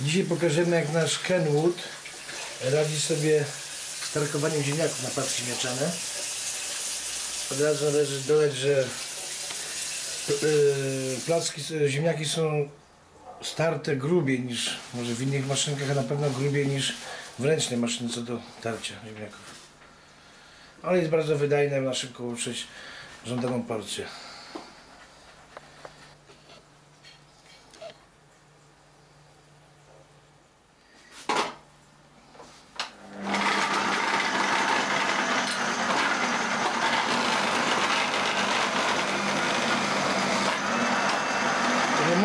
Dzisiaj pokażemy jak nasz Kenwood radzi sobie z tarkowaniem ziemniaków na placki mieczane. Od razu należy dodać, że yy, placki, ziemniaki są starte grubiej niż może w innych maszynkach, a na pewno grubiej niż w ręcznej maszynce do tarcia ziemniaków. Ale jest bardzo wydajne, na szybko uczyć żądaną porcję.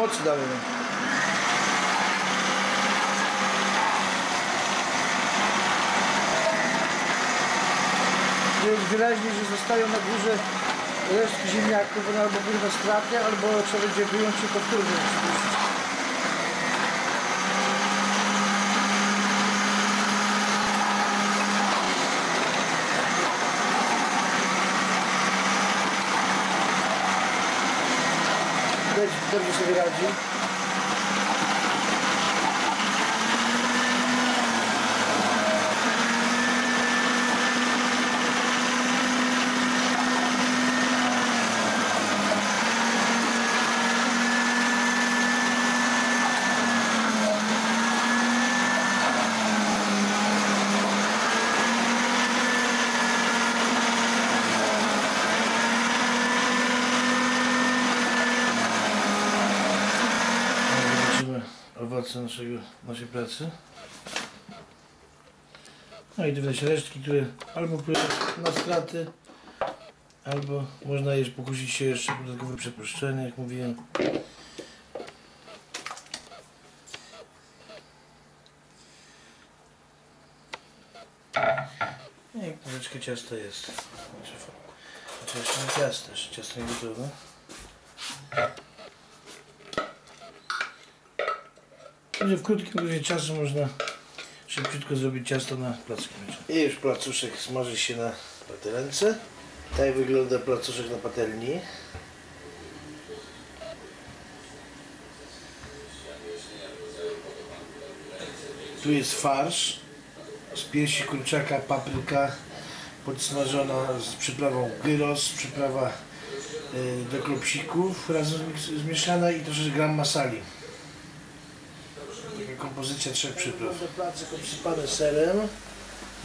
Mocy damy. Widać wyraźnie, że zostają na górze resztki ziemniaków, one albo były na straty, albo trzeba będzie wyjąć i powtórnie spuścić. Widać, dobrze sobie radzi. Owoce naszego, naszej pracy. No i tu widać resztki, które albo płyną na straty, albo można jeszcze pokusić się jeszcze dodatkowe przepuszczenie, jak mówiłem. No i troszeczkę ciasta jest. Znaczy, znaczy jeszcze nie ciasto, jeszcze ciasto nie gotowe. Także w krótkim czasu można szybciutko zrobić ciasto na placki. I już placuszek smaży się na patelence. Tak wygląda placuszek na patelni. Tu jest farsz z piersi kurczaka, papryka podsmażona z przyprawą gyros, przyprawa y, do klopsików razem zmieszana i troszeczkę gram masali. Taka kompozycja trzech przypraw. Placek obsypany serem,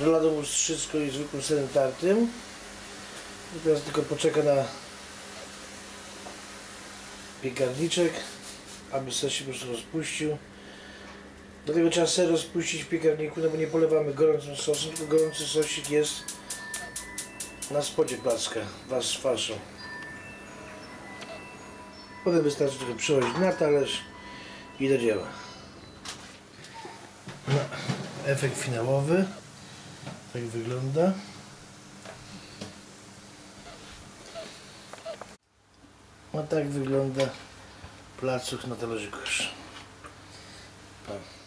żeladą ustrzycką i zwykłym serem tartym. I teraz tylko poczeka na piekarniczek, aby ser się po prostu rozpuścił. Dlatego trzeba ser rozpuścić w piekarniku, no bo nie polewamy gorącym sosem, tylko gorący sosik jest na spodzie placka wraz z farszą. Potem wystarczy tylko przełożyć na talerz i do dzieła. No, efekt finałowy. Tak wygląda. No tak wygląda placuch na talerzyku już. O.